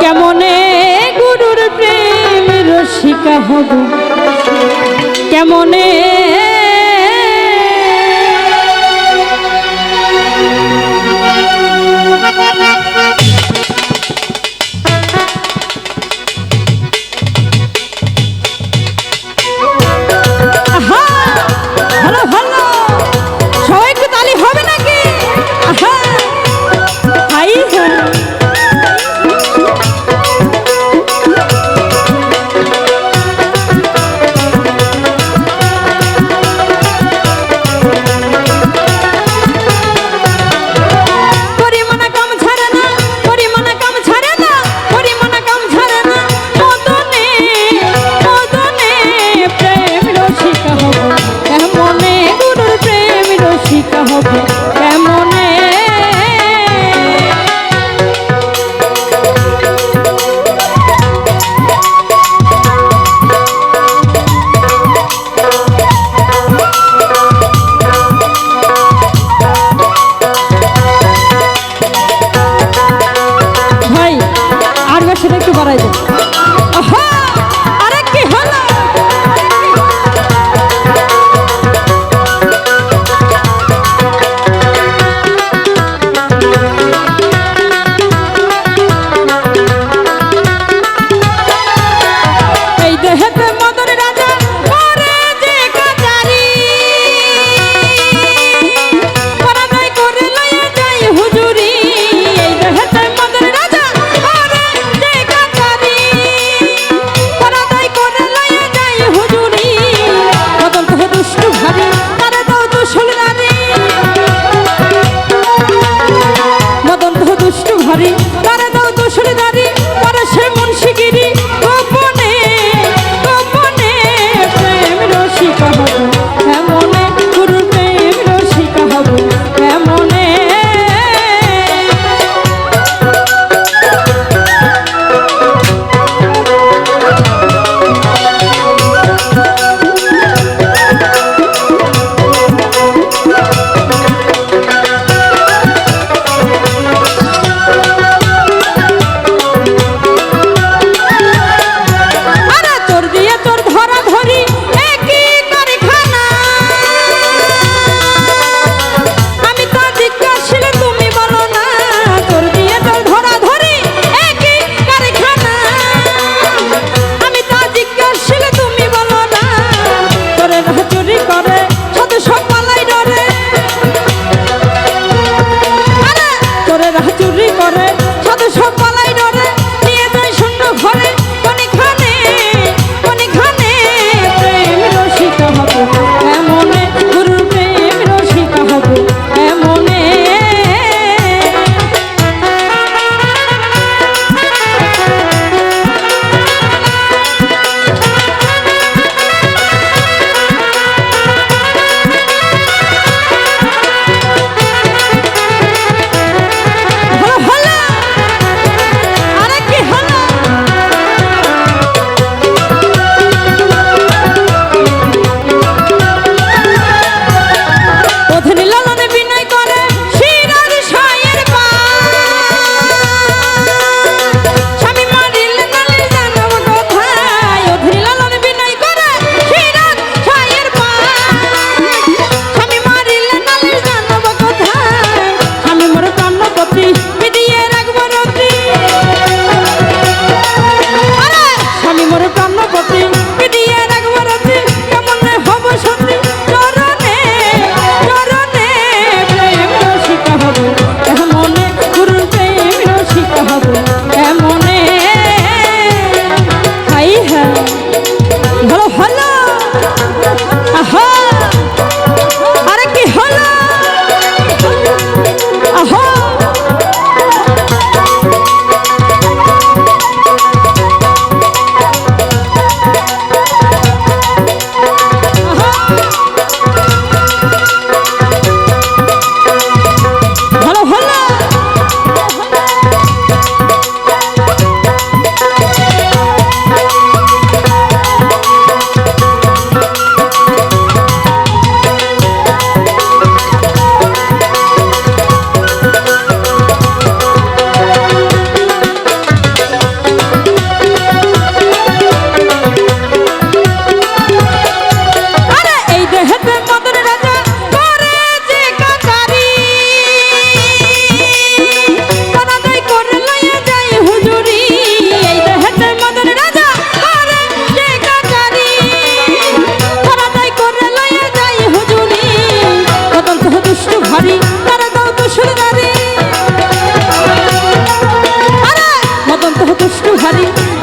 কেমনে গুরুর প্রেম রসিকা হব? কেমনে বেশটা একটু বাড়াই দেন। ঘরে ছেলেরা চুরি করে সদস্য পালাই ডরে নিয়ে যায় শূন্য ঘরে। দুষ্টু হারি